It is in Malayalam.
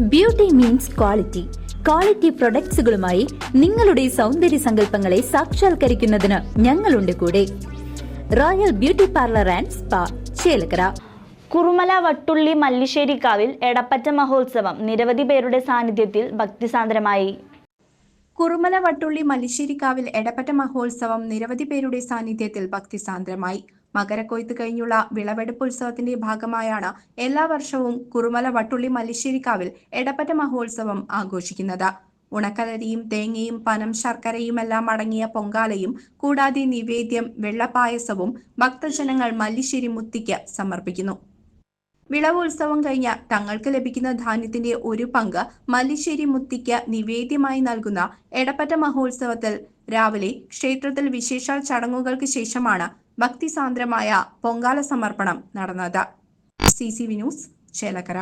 ബ്യൂട്ടി മീൻസ് ക്വാളിറ്റി ക്വാളിറ്റി പ്രൊഡക്ട്സുകളുമായി നിങ്ങളുടെ സൗന്ദര്യ സങ്കല്പങ്ങളെ സാക്ഷാത്കരിക്കുന്നതിന് ഞങ്ങളുണ്ട് കൂടെ. Royal beauty parlour and spa Chelakkara. Kurumala Vattulli മല്ലിശ്ശേരിക്കാവിൽ Edappatta മഹോത്സവം നിരവധി പേരുടെ സാന്നിധ്യത്തിൽ ഭക്തിസാന്ദ്രമായി. കുറുമല വട്ടുള്ളി മല്ലിശ്ശേരിക്കാവിൽ എടപ്പറ്റ മഹോത്സവം നിരവധി പേരുടെ സാന്നിധ്യത്തിൽ ഭക്തിസാന്ദ്രമായി. മകരക്കൊയ്ത്ത് കഴിഞ്ഞുള്ള വിളവെടുപ്പ് ഉത്സവത്തിന്റെ ഭാഗമായാണ് എല്ലാ വർഷവും കുറുമല വട്ടുള്ളി മല്ലിശ്ശേരിക്കാവിൽ എടപ്പറ്റ മഹോത്സവം ആഘോഷിക്കുന്നത്. ഉണക്കലരിയും തേങ്ങയും പനം ശർക്കരയുമെല്ലാം അടങ്ങിയ പൊങ്കാലയും കൂടാതെ നിവേദ്യം വെള്ളപ്പായസവും ഭക്തജനങ്ങൾ മല്ലിശ്ശേരി മുത്തിക്ക് സമർപ്പിക്കുന്നു. വിളവുത്സവം കഴിഞ്ഞ തങ്ങൾക്ക് ലഭിക്കുന്ന ധാന്യത്തിന്റെ ഒരു പങ്ക് മല്ലിശ്ശേരി മുത്തിക്ക് നിവേദ്യമായി നൽകുന്ന എടപ്പറ്റ മഹോത്സവത്തിൽ രാവിലെ ക്ഷേത്രത്തിൽ വിശേഷാൽ ചടങ്ങുകൾക്ക് ശേഷമാണ് ഭക്തിസാന്ദ്രമായ പൊങ്കാല സമർപ്പണം നടന്നത്. C C V news Chelakkara.